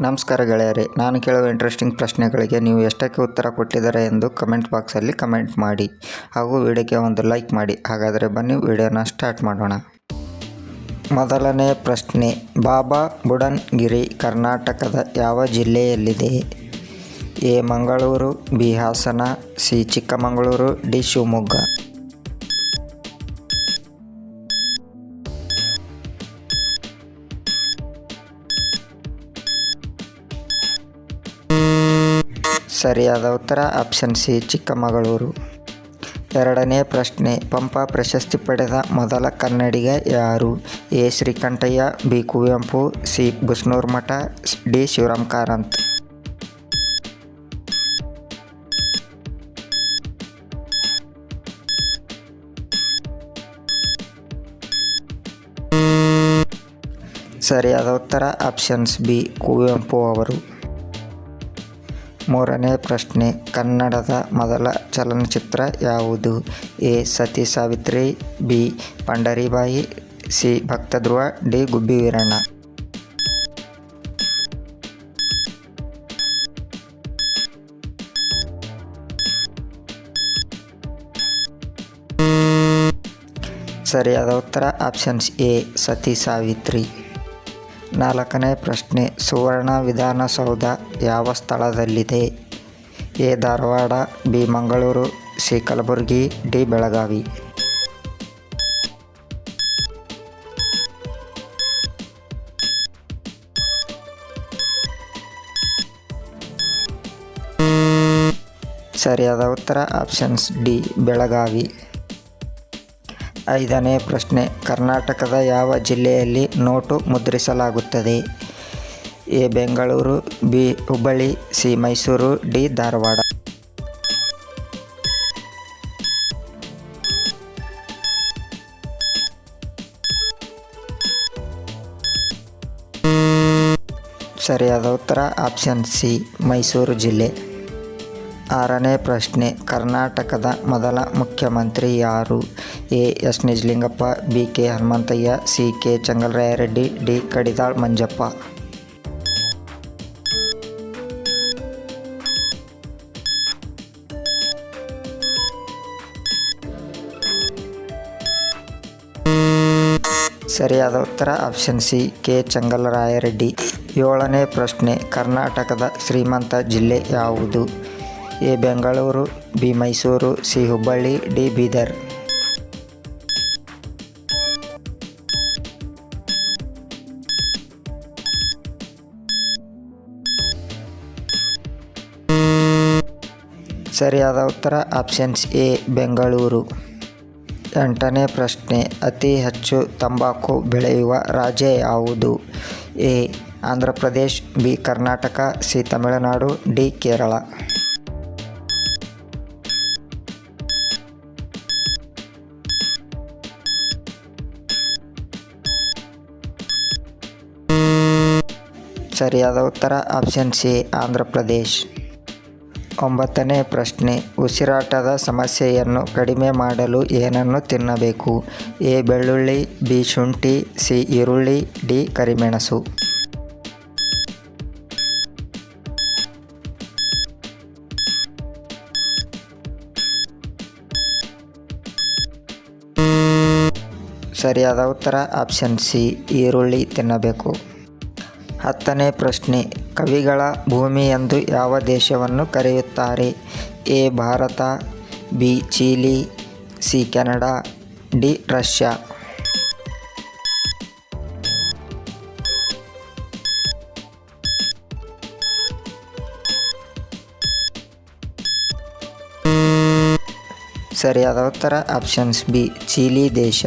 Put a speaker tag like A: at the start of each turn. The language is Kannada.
A: ನಮಸ್ಕಾರ ಗೆಳೆಯರೇ, ನಾನು ಕೇಳುವ ಇಂಟ್ರೆಸ್ಟಿಂಗ್ ಪ್ರಶ್ನೆಗಳಿಗೆ ನೀವು ಎಷ್ಟಕ್ಕೆ ಉತ್ತರ ಕೊಟ್ಟಿದ್ದಾರೆ ಎಂದು ಕಮೆಂಟ್ ಬಾಕ್ಸಲ್ಲಿ ಕಮೆಂಟ್ ಮಾಡಿ ಹಾಗೂ ವಿಡಿಯೋಗೆ ಒಂದು ಲೈಕ್ ಮಾಡಿ. ಹಾಗಾದರೆ ಬನ್ನಿ ವಿಡಿಯೋನ ಸ್ಟಾರ್ಟ್ ಮಾಡೋಣ. ಮೊದಲನೇ ಪ್ರಶ್ನೆ, ಬಾಬಾ ಬುಡನ್ಗಿರಿ ಕರ್ನಾಟಕದ ಯಾವ ಜಿಲ್ಲೆಯಲ್ಲಿದೆ? A, Mangaluru, B, Hassan, C, Chikkamagaluru, D, Shivamogga. ಸರಿಯಾದ ಉತ್ತರ, ಆಪ್ಷನ್ ಸಿ, ಚಿಕ್ಕಮಗಳೂರು. ಎರಡನೇ ಪ್ರಶ್ನೆ, ಪಂಪ ಪ್ರಶಸ್ತಿ ಪಡೆದ ಮೊದಲ ಕನ್ನಡಿಗ ಯಾರು? A. Srikantaiah, B. Kuvempu, C. Busnur Math, D. Shivaram Karanth. ಸರಿಯಾದ ಉತ್ತರ, ಆಪ್ಷನ್ಸ್ ಬಿ, ಕುವೆಂಪು ಅವರು. ಮೂರನೇ ಪ್ರಶ್ನೆ, ಕನ್ನಡದ ಮೊದಲ ಚಲನಚಿತ್ರ ಯಾವುದು? A. Sati Savitri B. Pandaribai, C. Bhakta Dhruva, D. Gubbi Veeranna ಸರಿಯಾದ ಉತ್ತರ, ಆಪ್ಷನ್ಸ್ ಎ. ಸತಿ ಸಾವಿತ್ರಿ ನಾಲ್ಕನೇ ಪ್ರಶ್ನೆ, ಸುವರ್ಣ ವಿಧಾನಸೌಧ ಯಾವ ಸ್ಥಳದಲ್ಲಿದೆ? A. Dharwad, B. Mangaluru, C. Kalaburagi, D. Belagavi. ಸರಿಯಾದ ಉತ್ತರ, ಆಪ್ಷನ್ಸ್ ಡಿ. ಬೆಳಗಾವಿ. ಐದನೇ ಪ್ರಶ್ನೆ, ಕರ್ನಾಟಕದ ಯಾವ ಜಿಲ್ಲೆಯಲ್ಲಿ note ಮುದ್ರಿಸಲಾಗುತ್ತದೆ? A, Bengaluru, B, Hubballi, C, Mysuru, D, Dharwad. ಸರಿಯಾದ ಉತ್ತರ, ಆಪ್ಷನ್ ಸಿ, ಮೈಸೂರು ಜಿಲ್ಲೆ. ಆರನೇ ಪ್ರಶ್ನೆ, ಕರ್ನಾಟಕದ ಮೊದಲ ಮುಖ್ಯಮಂತ್ರಿ ಯಾರು? A. S. Nijalingappa, B. K. Hanumanthaiah, C. K. Changalaraya Reddy, D. Kadidal, Manjappa. ಸರಿಯಾದ ಉತ್ತರ ಆಪ್ಷನ್ ಸಿ, ಕೆ. ಚಂಗಲರಾಯರೆಡ್ಡಿ. ಏಳನೇ ಪ್ರಶ್ನೆ, ಕರ್ನಾಟಕದ ಶ್ರೀಮಂತ ಜಿಲ್ಲೆ ಯಾವುದು? A Bengaluru, B Mysuru, C Hubballi, D Bidar. ಸರಿಯಾದ ಉತ್ತರ, ಆಪ್ಷನ್ಸ್ ಎ, ಬೆಂಗಳೂರು. ಎಂಟನೇ ಪ್ರಶ್ನೆ, ಅತಿ ಹೆಚ್ಚು ತಂಬಾಕು ಬೆಳೆಯುವ ರಾಜ್ಯ ಯಾವುದು? A Andhra Pradesh B, Karnataka, C, Tamil Nadu, D, Kerala. ಸರಿಯಾದ ಉತ್ತರ ಆಪ್ಷನ್ ಸಿ, ಆಂಧ್ರ ಪ್ರದೇಶ್. ಒಂಬತ್ತನೇ ಪ್ರಶ್ನೆ, ಉಸಿರಾಟದ ಸಮಸ್ಯೆಯನ್ನು ಕಡಿಮೆ ಮಾಡಲು ಏನನ್ನು ತಿನ್ನಬೇಕು? ಎ, ಬೆಳ್ಳುಳ್ಳಿ, ಬಿ, ಶುಂಠಿ, ಸಿ, ಈರುಳ್ಳಿ, ಡಿ, ಕರಿಮೆಣಸು. ಸರಿಯಾದ ಉತ್ತರ ಆಪ್ಷನ್ ಸಿ, ಈರುಳ್ಳಿ ತಿನ್ನಬೇಕು. ಹತ್ತನೇ ಪ್ರಶ್ನೆ, ಕವಿಗಳ ಭೂಮಿ ಎಂದು ಯಾವ ದೇಶವನ್ನು ಕರೆಯುತ್ತಾರೆ? A, Bharat, B, Chile, C, Canada, D, Russia. ಸರಿಯಾದ ಉತ್ತರ, ಆಪ್ಷನ್ಸ್ ಬಿ, ಚೀಲಿ ದೇಶ.